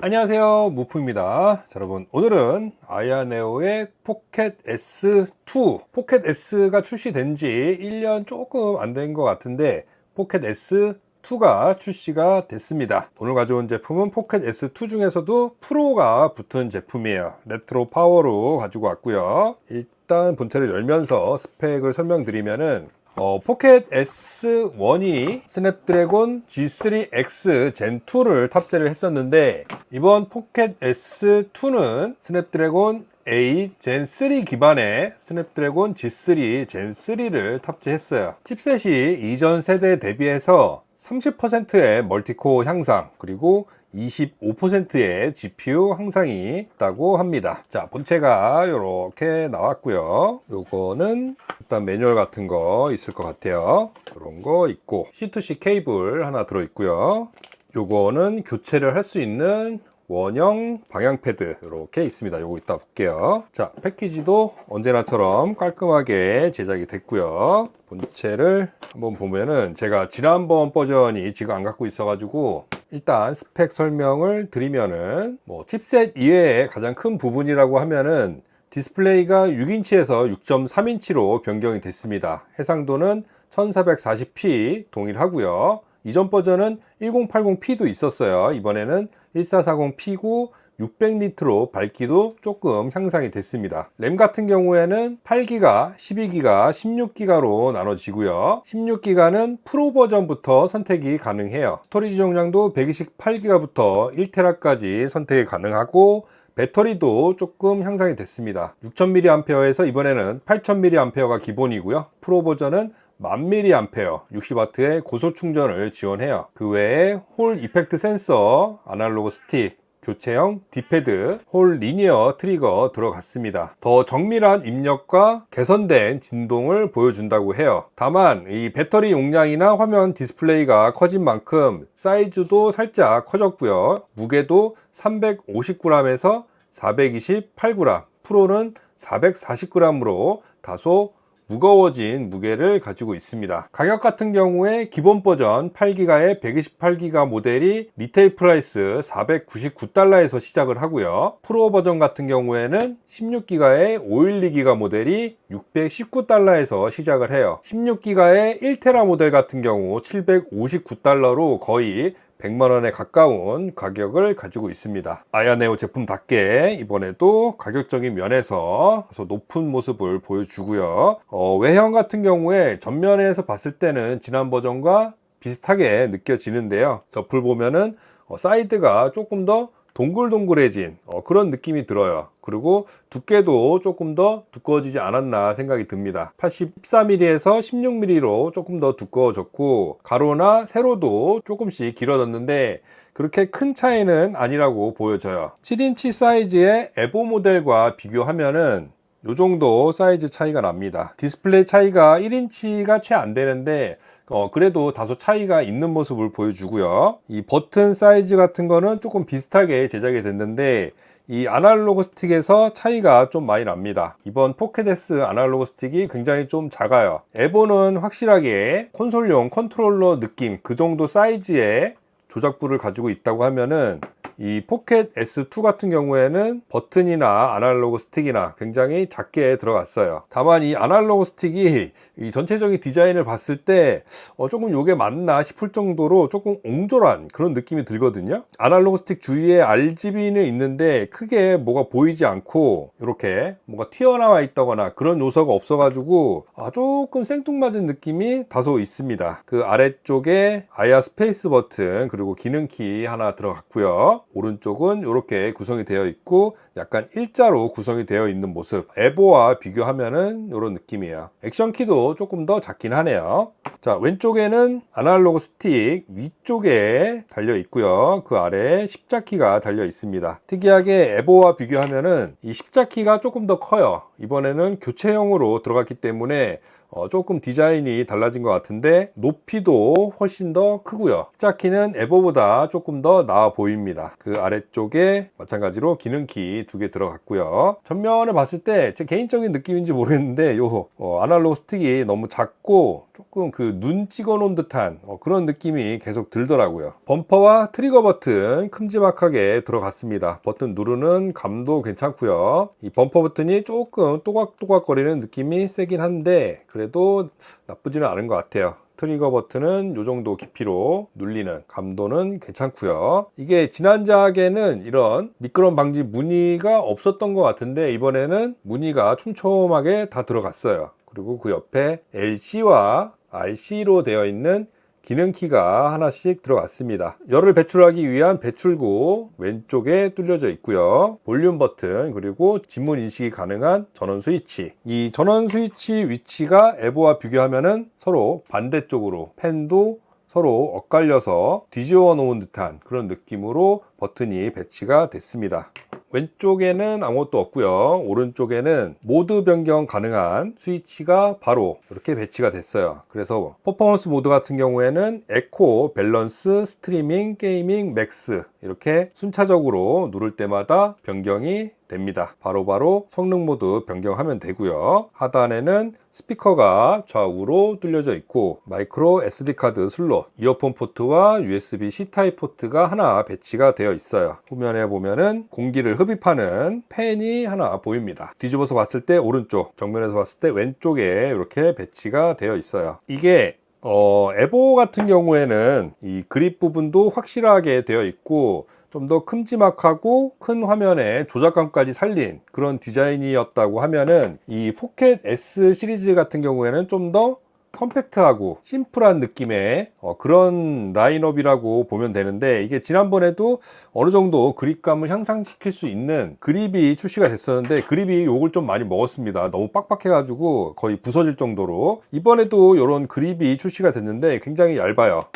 안녕하세요. 무프입니다. 자, 여러분 오늘은 아야네오의 포켓 S2. 포켓 S가 출시된 지 1년 조금 안 된 것 같은데 포켓 S2가 출시가 됐습니다. 오늘 가져온 제품은 포켓 S2 중에서도 프로가 붙은 제품이에요. 레트로 파워로 가지고 왔고요. 일단 본체를 열면서 스펙을 설명드리면은 어, 포켓 S1이 스냅드래곤 G3X 젠 2를 탑재를 했었는데 이번 포켓 S2는 스냅드래곤 A 젠3 기반의 스냅드래곤 G3 젠 3를 탑재했어요. 칩셋이 이전 세대 대비해서 30%의 멀티코어 향상 그리고 25%의 GPU 향상이 있다고 합니다. 자, 본체가 이렇게 나왔고요. 요거는 일단 매뉴얼 같은 거 있을 것 같아요. 이런 거 있고 C2C 케이블 하나 들어 있고요. 요거는 교체를 할 수 있는 원형 방향 패드 이렇게 있습니다. 요거 이따 볼게요. 자, 패키지도 언제나처럼 깔끔하게 제작이 됐고요. 본체를 한번 보면은 제가 지난번 버전이 지금 안 갖고 있어 가지고 일단 스펙 설명을 드리면은 뭐 칩셋 이외에 가장 큰 부분이라고 하면은 디스플레이가 6인치에서 6.3인치로 변경이 됐습니다. 해상도는 1440p 동일하고요. 이전 버전은 1080p도 있었어요. 이번에는 1440p고 600니트로 밝기도 조금 향상이 됐습니다. 램 같은 경우에는 8기가, 12기가, 16기가로 나눠지고요. 16기가는 프로 버전부터 선택이 가능해요. 스토리지 용량도 128기가부터 1테라까지 선택이 가능하고 배터리도 조금 향상이 됐습니다. 6000mAh에서 이번에는 8000mAh가 기본이고요. 프로 버전은 1000mAh 60W의 고속 충전을 지원해요. 그 외에 홀 이펙트 센서, 아날로그 스틱, 교체형 디패드, 홀 리니어 트리거 들어갔습니다. 더 정밀한 입력과 개선된 진동을 보여준다고 해요. 다만 이 배터리 용량이나 화면 디스플레이가 커진 만큼 사이즈도 살짝 커졌고요. 무게도 350g에서 428g, 프로는 440g으로 다소 무거워진 무게를 가지고 있습니다. 가격 같은 경우에 기본 버전 8기가의 128기가 모델이 리테일 프라이스 499달러에서 시작을 하고요. 프로 버전 같은 경우에는 16기가의 512기가 모델이 619달러에서 시작을 해요. 16기가의 1테라 모델 같은 경우 759달러로 거의 100만 원에 가까운 가격을 가지고 있습니다. 아야네오 제품답게 이번에도 가격적인 면에서 높은 모습을 보여주고요. 어, 외형 같은 경우에 전면에서 봤을 때는 지난 버전과 비슷하게 느껴지는데요. 옆을 보면은 어, 사이드가 조금 더 동글동글해진 어, 그런 느낌이 들어요. 그리고 두께도 조금 더 두꺼워지지 않았나 생각이 듭니다. 84mm에서 16mm로 조금 더 두꺼워졌고 가로나 세로도 조금씩 길어졌는데 그렇게 큰 차이는 아니라고 보여져요. 7인치 사이즈의 에보 모델과 비교하면은 이 정도 사이즈 차이가 납니다. 디스플레이 차이가 1인치가 채 안 되는데 어, 그래도 다소 차이가 있는 모습을 보여주고요. 이 버튼 사이즈 같은 거는 조금 비슷하게 제작이 됐는데 이 아날로그 스틱에서 차이가 좀 많이 납니다. 이번 포켓S 아날로그 스틱이 굉장히 좀 작아요. 에보는 확실하게 콘솔용 컨트롤러 느낌 그 정도 사이즈의 조작부를 가지고 있다고 하면은 이 포켓 S2 같은 경우에는 버튼이나 아날로그 스틱이나 굉장히 작게 들어갔어요. 다만 이 아날로그 스틱이 이 전체적인 디자인을 봤을 때 어, 조금 이게 맞나 싶을 정도로 조금 옹졸한 그런 느낌이 들거든요. 아날로그 스틱 주위에 RGB는 있는데 크게 뭐가 보이지 않고 이렇게 뭐가 튀어나와 있다거나 그런 요소가 없어가지고 아, 조금 생뚱맞은 느낌이 다소 있습니다. 그 아래쪽에 아야 스페이스 버튼 그리고 기능키 하나 들어갔고요. 오른쪽은 이렇게 구성이 되어 있고 약간 일자로 구성이 되어 있는 모습. 에보와 비교하면은 이런 느낌이에요. 액션 키도 조금 더 작긴 하네요. 자 왼쪽에는 아날로그 스틱 위쪽에 달려 있고요. 그 아래에 십자키가 달려 있습니다. 특이하게 에보와 비교하면은 이 십자키가 조금 더 커요. 이번에는 교체형으로 들어갔기 때문에 어, 조금 디자인이 달라진 것 같은데 높이도 훨씬 더 크고요. 십자키는 에보보다 조금 더 나아 보입니다. 그 아래쪽에 마찬가지로 기능키 두 개 들어갔고요. 전면을 봤을 때 제 개인적인 느낌인지 모르겠는데 요 어, 아날로그 스틱이 너무 작고 조금 그 눈 찍어 놓은 듯한 어, 그런 느낌이 계속 들더라고요. 범퍼와 트리거 버튼 큼지막하게 들어갔습니다. 버튼 누르는 감도 괜찮고요. 이 범퍼 버튼이 조금 또각또각거리는 느낌이 세긴 한데 그래도 나쁘지는 않은 것 같아요. 트리거 버튼은 이 정도 깊이로 눌리는 감도는 괜찮고요. 이게 지난작에는 이런 미끄럼 방지 무늬가 없었던 것 같은데 이번에는 무늬가 촘촘하게 다 들어갔어요. 그리고 그 옆에 LC와 RC로 되어 있는 기능키가 하나씩 들어갔습니다. 열을 배출하기 위한 배출구 왼쪽에 뚫려져 있고요. 볼륨 버튼 그리고 진문 인식이 가능한 전원 스위치. 이 전원 스위치 위치가 에보와 비교하면은 서로 반대쪽으로 팬도 서로 엇갈려서 뒤집어 놓은 듯한 그런 느낌으로 버튼이 배치가 됐습니다. 왼쪽에는 아무것도 없고요. 오른쪽에는 모드 변경 가능한 스위치가 바로 이렇게 배치가 됐어요. 그래서 퍼포먼스 모드 같은 경우에는 에코, 밸런스, 스트리밍, 게이밍, 맥스 이렇게 순차적으로 누를 때마다 변경이 됩니다. 바로바로 바로 성능 모드 변경하면 되고요. 하단에는 스피커가 좌우로 뚫려져 있고 마이크로 SD 카드 슬롯, 이어폰 포트와 USB-C 타입 포트가 하나 배치가 되어 있어요. 후면에 보면은 공기를 흡입하는 팬이 하나 보입니다. 뒤집어서 봤을 때 오른쪽, 정면에서 봤을 때 왼쪽에 이렇게 배치가 되어 있어요. 이게 어, 에보 같은 경우에는 이 그립 부분도 확실하게 되어 있고 좀 더 큼지막하고 큰 화면에 조작감까지 살린 그런 디자인이었다고 하면은 이 포켓 S 시리즈 같은 경우에는 좀더 컴팩트하고 심플한 느낌의 어, 그런 라인업이라고 보면 되는데 이게 지난번에도 어느 정도 그립감을 향상시킬 수 있는 그립이 출시가 됐었는데 그립이 욕을 좀 많이 먹었습니다. 너무 빡빡해 가지고 거의 부서질 정도로 이번에도 이런 그립이 출시가 됐는데 굉장히 얇아요.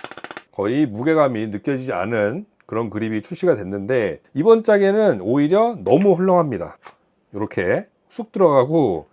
거의 무게감이 느껴지지 않은 그런 그립이 출시가 됐는데 이번 짝에는 오히려 너무 헐렁합니다. 이렇게 쑥 들어가고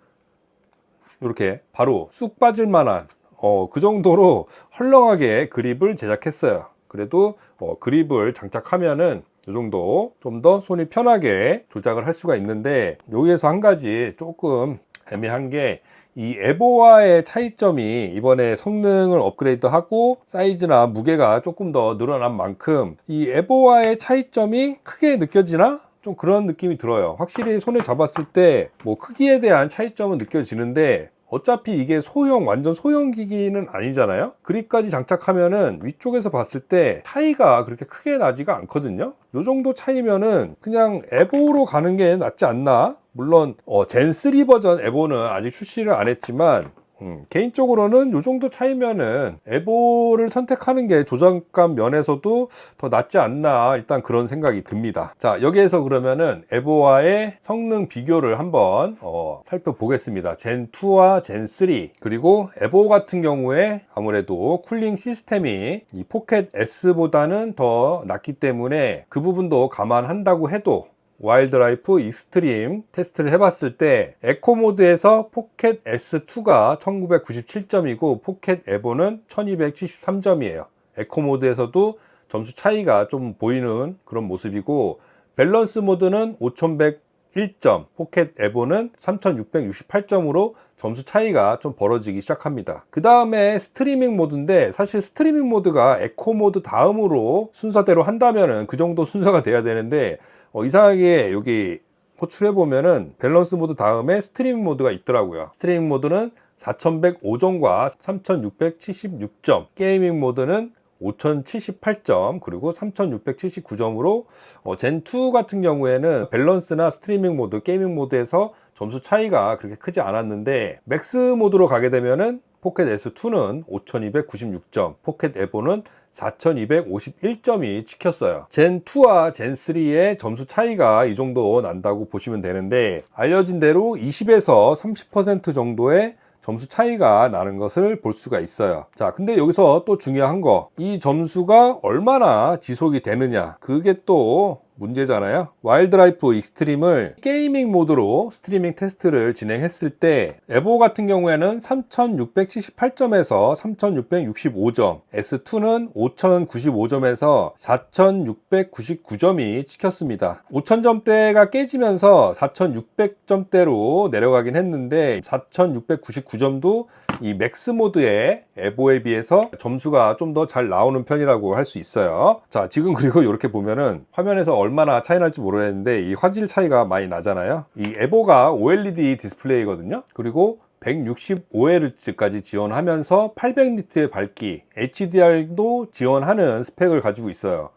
이렇게 바로 쑥 빠질 만한 어, 그 정도로 헐렁하게 그립을 제작했어요. 그래도 어, 그립을 장착하면은 이 정도 좀 더 손이 편하게 조작을 할 수가 있는데 여기에서 한 가지 조금 애매한 게 이 에보와의 차이점이 이번에 성능을 업그레이드하고 사이즈나 무게가 조금 더 늘어난 만큼 이 에보와의 차이점이 크게 느껴지나? 좀 그런 느낌이 들어요. 확실히 손에 잡았을 때 뭐 크기에 대한 차이점은 느껴지는데 어차피 이게 소형 완전 소형 기기는 아니잖아요? 그립까지 장착하면은 위쪽에서 봤을 때 차이가 그렇게 크게 나지가 않거든요? 요 정도 차이면은 그냥 에보로 가는 게 낫지 않나? 물론 어, 젠3 버전 에보는 아직 출시를 안 했지만 음, 개인적으로는 이 정도 차이면은 에보를 선택하는 게 조작감 면에서도 더 낫지 않나 일단 그런 생각이 듭니다. 자 여기에서 그러면은 에보와의 성능 비교를 한번 어, 살펴보겠습니다. 젠2와 젠3 그리고 에보 같은 경우에 아무래도 쿨링 시스템이 이 포켓 S보다는 더 낫기 때문에 그 부분도 감안한다고 해도 와일드라이프 익스트림 테스트를 해봤을 때 에코 모드에서 포켓 S2가 1997점이고 포켓 에보는 1273점이에요. 에코 모드에서도 점수 차이가 좀 보이는 그런 모습이고 밸런스 모드는 5101점, 포켓 에보는 3668점으로 점수 차이가 좀 벌어지기 시작합니다. 그 다음에 스트리밍 모드인데 사실 스트리밍 모드가 에코 모드 다음으로 순서대로 한다면은 그 정도 순서가 돼야 되는데 어, 이상하게 여기 호출해 보면은 밸런스 모드 다음에 스트리밍 모드가 있더라고요. 스트리밍 모드는 4105점과 3676점, 게이밍 모드는 5078점 그리고 3679점으로 어, 젠2 같은 경우에는 밸런스나 스트리밍 모드, 게이밍 모드에서 점수 차이가 그렇게 크지 않았는데 맥스 모드로 가게 되면은 포켓 S2는 5296점, 포켓 에보는 4251점이 찍혔어요. 젠2와 젠3의 점수 차이가 이 정도 난다고 보시면 되는데 알려진 대로 20에서 30% 정도의 점수 차이가 나는 것을 볼 수가 있어요. 자, 근데 여기서 또 중요한 거, 이 점수가 얼마나 지속이 되느냐. 그게 또 문제잖아요. 와일드라이프 익스트림을 게이밍 모드로 스트리밍 테스트를 진행했을 때 에보 같은 경우에는 3678점에서 3665점, S2는 5095점에서 4699점이 찍혔습니다. 5000점대가 깨지면서 4600점대로 내려가긴 했는데 4699점도 이 맥스 모드의 에보에 비해서 점수가 좀 더 잘 나오는 편이라고 할 수 있어요. 자, 지금 그리고 이렇게 보면은 화면에서 얼 마나 차이 날지 모르겠는데 이 화질 차이가 많이 나잖아요. 이 에보가 OLED 디스플레이거든요. 그리고 165Hz까지 지원하면서 800니트의 밝기, HDR도 지원하는 스펙을 가지고 있어요.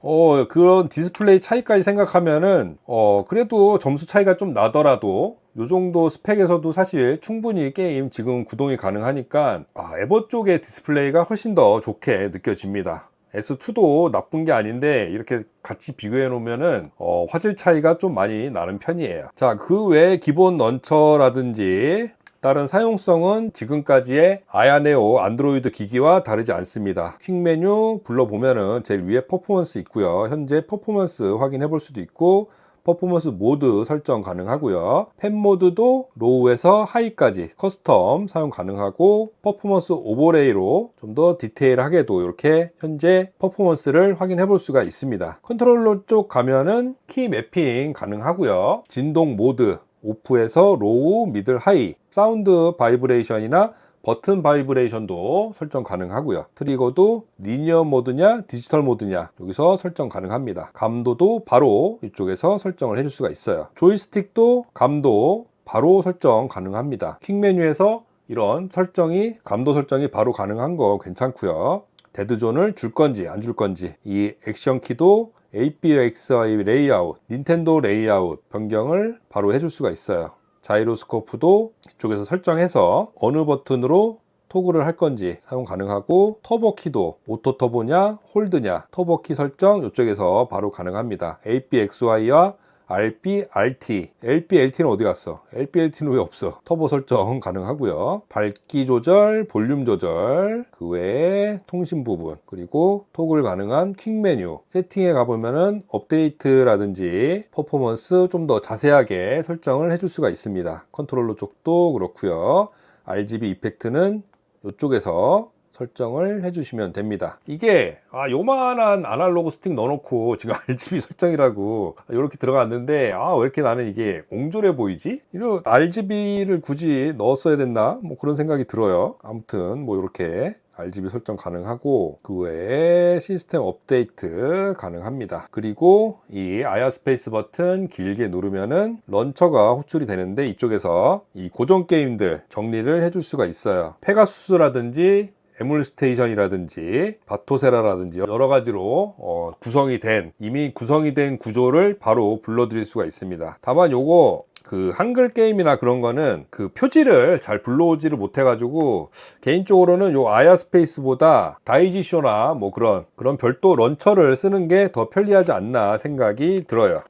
어, 그런 디스플레이 차이까지 생각하면은, 어, 그래도 점수 차이가 좀 나더라도, 요 정도 스펙에서도 사실 충분히 게임 지금 구동이 가능하니까, 아, 에버 쪽의 디스플레이가 훨씬 더 좋게 느껴집니다. S2도 나쁜 게 아닌데 이렇게 같이 비교해 놓으면은 어, 화질 차이가 좀 많이 나는 편이에요. 자, 그 외에 기본 런처라든지 다른 사용성은 지금까지의 아야네오 안드로이드 기기와 다르지 않습니다. 퀵 메뉴 불러보면은 제일 위에 퍼포먼스 있고요. 현재 퍼포먼스 확인해 볼 수도 있고 퍼포먼스 모드 설정 가능하고요. 펜 모드도 로우에서 하이까지 커스텀 사용 가능하고 퍼포먼스 오버레이로 좀 더 디테일하게도 이렇게 현재 퍼포먼스를 확인해 볼 수가 있습니다. 컨트롤러 쪽 가면은 키 매핑 가능하고요. 진동 모드 오프에서 로우, 미들, 하이, 사운드 바이브레이션이나 버튼 바이브레이션도 설정 가능하고요. 트리거도 리니어 모드냐 디지털 모드냐 여기서 설정 가능합니다. 감도도 바로 이쪽에서 설정을 해줄 수가 있어요. 조이스틱도 감도 바로 설정 가능합니다. 킥 메뉴에서 이런 설정이 감도 설정이 바로 가능한 거 괜찮고요. 데드존을 줄 건지 안 줄 건지 이 액션 키도 APXI 레이아웃, 닌텐도 레이아웃 변경을 바로 해줄 수가 있어요. 자이로스코프도 이쪽에서 설정해서 어느 버튼으로 토글을 할 건지 사용 가능하고 터보 키도 오토 터보냐 홀드냐 터보 키 설정 이쪽에서 바로 가능합니다. APXY와 RB, RT, LB, LT는 어디 갔어? LB, LT는 왜 없어? 터보 설정 가능하고요. 밝기 조절, 볼륨 조절, 그 외에 통신 부분, 그리고 토글 가능한 퀵 메뉴. 세팅에 가보면은 업데이트라든지 퍼포먼스 좀 더 자세하게 설정을 해줄 수가 있습니다. 컨트롤러 쪽도 그렇고요. RGB 이펙트는 이쪽에서 설정을 해주시면 됩니다. 이게 아 요만한 아날로그 스틱 넣어놓고 지금 RGB 설정이라고 이렇게 들어갔는데 아 왜 이렇게 나는 이게 옹졸해 보이지? 이런 RGB를 굳이 넣었어야 됐나? 뭐 그런 생각이 들어요. 아무튼 뭐 이렇게 RGB 설정 가능하고 그 외에 시스템 업데이트 가능합니다. 그리고 이 아야 스페이스 버튼 길게 누르면은 런처가 호출이 되는데 이쪽에서 이 고정 게임들 정리를 해줄 수가 있어요. 페가수스라든지 에물스테이션이라든지 바토세라라든지 여러 가지로 어, 구성이 된 이미 구성이 된 구조를 바로 불러드릴 수가 있습니다. 다만 요거 그 한글 게임이나 그런 거는 그 표지를 잘 불러오지를 못해가지고 개인적으로는 요 아야 스페이스보다 다이지쇼나 뭐 그런 그런 별도 런처를 쓰는 게 더 편리하지 않나 생각이 들어요.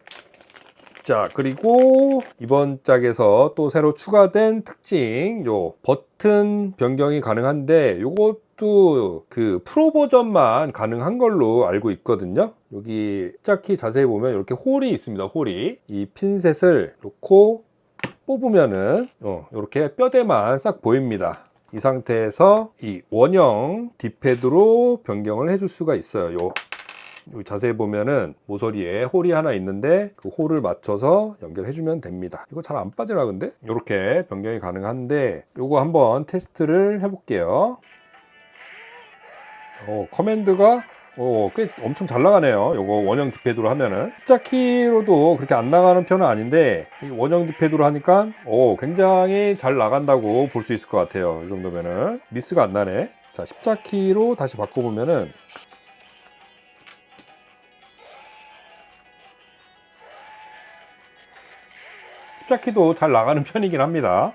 자 그리고 이번 짝에서 또 새로 추가된 특징 요 버튼 변경이 가능한데 요것도 그 프로 버전만 가능한 걸로 알고 있거든요. 여기 짝키 자세히 보면 이렇게 홀이 있습니다 홀이. 이 핀셋을 놓고 뽑으면은 어, 이렇게 뼈대만 싹 보입니다. 이 상태에서 이 원형 디패드로 변경을 해줄 수가 있어요 요 여기 자세히 보면은 모서리에 홀이 하나 있는데 그 홀을 맞춰서 연결해 주면 됩니다. 이거 잘 안 빠지나 근데? 이렇게 변경이 가능한데 요거 한번 테스트를 해 볼게요. 어, 커맨드가 어, 꽤 엄청 잘 나가네요. 요거 원형 디패드로 하면은 숫자 키로도 그렇게 안 나가는 편은 아닌데 이 원형 디패드로 하니까 오, 굉장히 잘 나간다고 볼 수 있을 것 같아요. 이 정도면은 미스가 안 나네. 자, 십자 키로 다시 바꿔보면은 십자키도 잘 나가는 편이긴 합니다.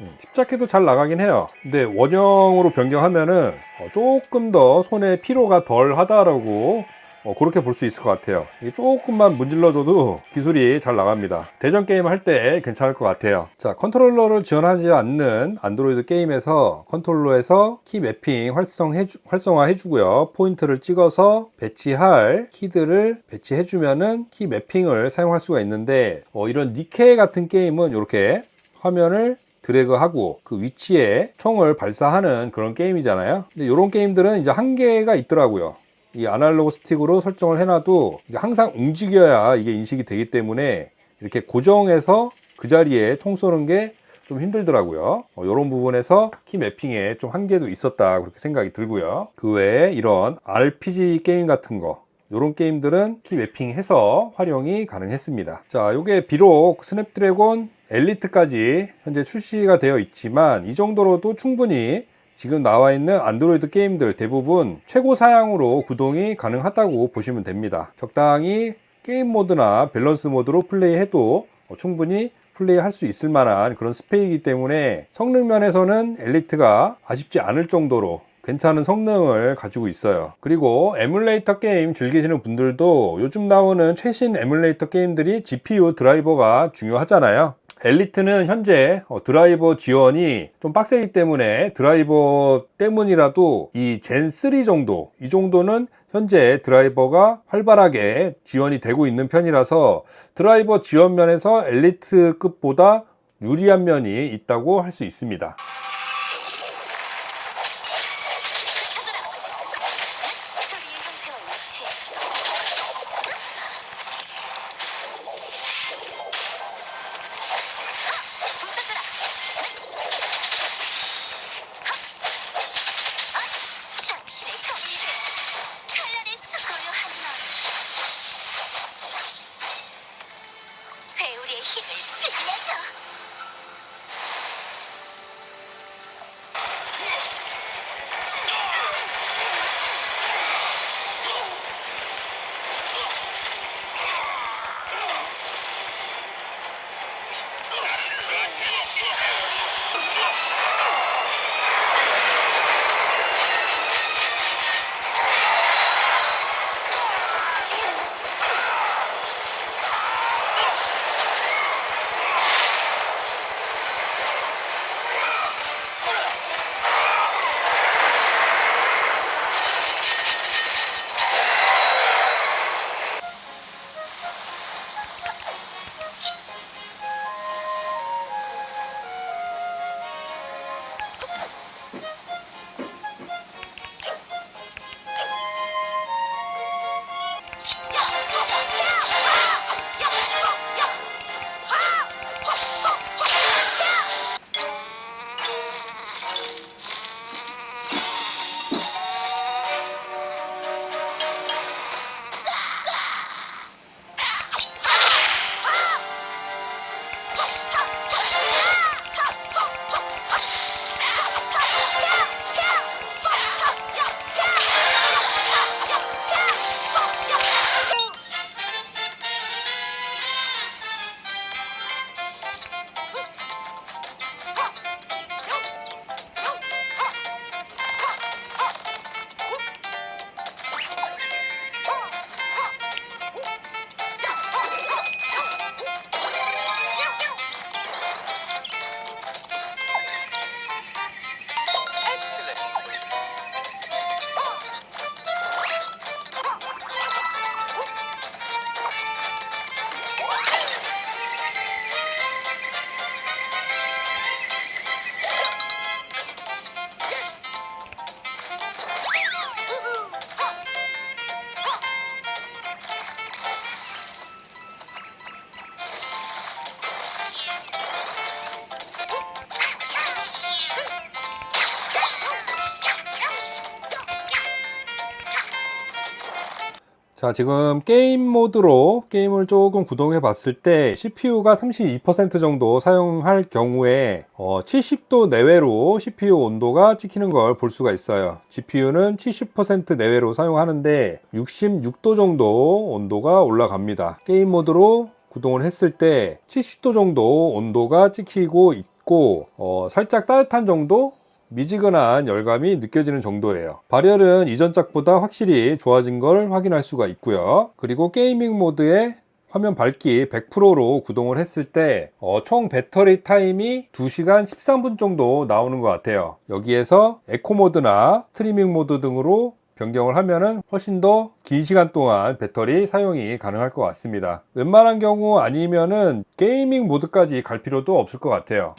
음, 십자키도 잘 나가긴 해요. 근데 원형으로 변경하면은 어, 조금 더 손에 피로가 덜 하다라고 어, 그렇게 볼 수 있을 것 같아요. 조금만 문질러줘도 기술이 잘 나갑니다. 대전 게임 할 때 괜찮을 것 같아요. 자, 컨트롤러를 지원하지 않는 안드로이드 게임에서 컨트롤러에서 키 매핑 활성해 활성화 해주고요. 포인트를 찍어서 배치할 키들을 배치해 주면은 키 매핑을 사용할 수가 있는데 어, 이런 니케 같은 게임은 이렇게 화면을 드래그하고 그 위치에 총을 발사하는 그런 게임이잖아요. 근데 이런 게임들은 이제 한계가 있더라고요. 이 아날로그 스틱으로 설정을 해놔도 이게 항상 움직여야 이게 인식이 되기 때문에 이렇게 고정해서 그 자리에 총 쏘는 게 좀 힘들더라고요. 이런 부분에서 키 매핑에 좀 한계도 있었다 그렇게 생각이 들고요. 그 외에 이런 RPG 게임 같은 거 이런 게임들은 키 매핑해서 활용이 가능했습니다. 자, 이게 비록 스냅드래곤 엘리트까지 현재 출시가 되어 있지만 이 정도로도 충분히 지금 나와 있는 안드로이드 게임들 대부분 최고 사양으로 구동이 가능하다고 보시면 됩니다. 적당히 게임 모드나 밸런스 모드로 플레이해도 충분히 플레이할 수 있을 만한 그런 스펙이기 때문에 성능 면에서는 엘리트가 아쉽지 않을 정도로 괜찮은 성능을 가지고 있어요. 그리고 에뮬레이터 게임 즐기시는 분들도 요즘 나오는 최신 에뮬레이터 게임들이 GPU 드라이버가 중요하잖아요. 엘리트는 현재 어, 드라이버 지원이 좀 빡세기 때문에 드라이버 때문이라도 이 젠 3 정도 이 정도는 현재 드라이버가 활발하게 지원이 되고 있는 편이라서 드라이버 지원 면에서 엘리트급보다 유리한 면이 있다고 할 수 있습니다. 자, 지금 게임 모드로 게임을 조금 구동해 봤을 때 CPU가 32% 정도 사용할 경우에 어, 70도 내외로 CPU 온도가 찍히는 걸 볼 수가 있어요. GPU는 70% 내외로 사용하는데 66도 정도 온도가 올라갑니다. 게임 모드로 구동을 했을 때 70도 정도 온도가 찍히고 있고 어, 살짝 따뜻한 정도 미지근한 열감이 느껴지는 정도예요. 발열은 이전 작보다 확실히 좋아진 걸 확인할 수가 있고요. 그리고 게이밍 모드에 화면 밝기 100%로 구동을 했을 때, 어, 총 배터리 타임이 2시간 13분 정도 나오는 것 같아요. 여기에서 에코 모드나 스트리밍 모드 등으로 변경을 하면은 훨씬 더 긴 시간 동안 배터리 사용이 가능할 것 같습니다. 웬만한 경우 아니면은 게이밍 모드까지 갈 필요도 없을 것 같아요.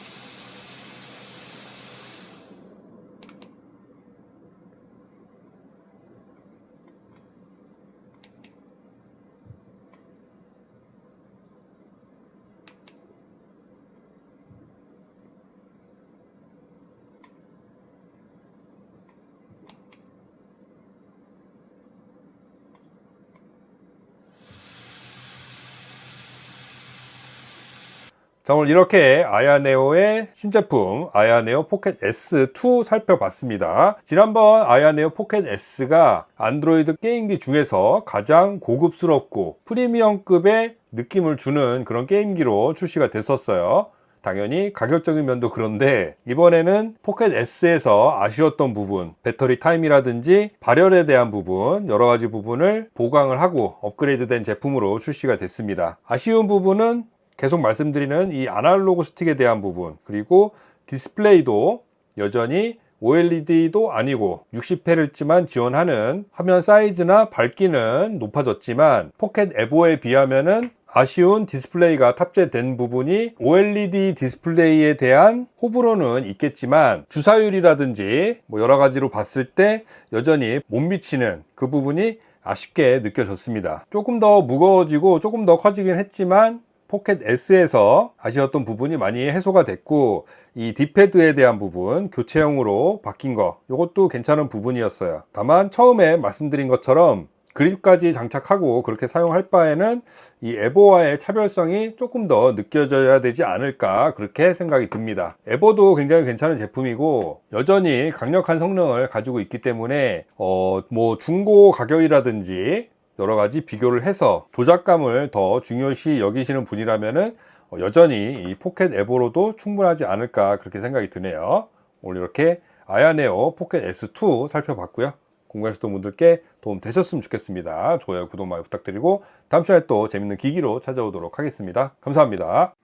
자, 오늘 이렇게 아야네오의 신제품 아야네오 포켓 S2 살펴봤습니다. 지난번 아야네오 포켓 S가 안드로이드 게임기 중에서 가장 고급스럽고 프리미엄급의 느낌을 주는 그런 게임기로 출시가 됐었어요. 당연히 가격적인 면도 그런데 이번에는 포켓 S에서 아쉬웠던 부분, 배터리 타임이라든지 발열에 대한 부분, 여러 가지 부분을 보강을 하고 업그레이드된 제품으로 출시가 됐습니다. 아쉬운 부분은 계속 말씀드리는 이 아날로그 스틱에 대한 부분, 그리고 디스플레이도 여전히 OLED도 아니고 60Hz만 지원하는 화면 사이즈나 밝기는 높아졌지만 포켓 에보에 비하면은 아쉬운 디스플레이가 탑재된 부분이 OLED 디스플레이에 대한 호불호는 있겠지만 주사율이라든지 뭐 여러 가지로 봤을 때 여전히 못 미치는 그 부분이 아쉽게 느껴졌습니다. 조금 더 무거워지고 조금 더 커지긴 했지만 포켓 S에서 아쉬웠던 부분이 많이 해소가 됐고 이 디패드에 대한 부분 교체형으로 바뀐 거 이것도 괜찮은 부분이었어요. 다만 처음에 말씀드린 것처럼 그립까지 장착하고 그렇게 사용할 바에는 이 에보와의 차별성이 조금 더 느껴져야 되지 않을까 그렇게 생각이 듭니다. 에보도 굉장히 괜찮은 제품이고 여전히 강력한 성능을 가지고 있기 때문에 어 뭐 중고 가격이라든지 여러 가지 비교를 해서 조작감을 더 중요시 여기시는 분이라면은 어, 여전히 이 포켓 에보로도 충분하지 않을까 그렇게 생각이 드네요. 오늘 이렇게 아야네오 포켓 S2 살펴봤고요. 공부하셨던 분들께 도움 되셨으면 좋겠습니다. 좋아요, 구독 많이 부탁드리고 다음 시간에 또 재밌는 기기로 찾아오도록 하겠습니다. 감사합니다.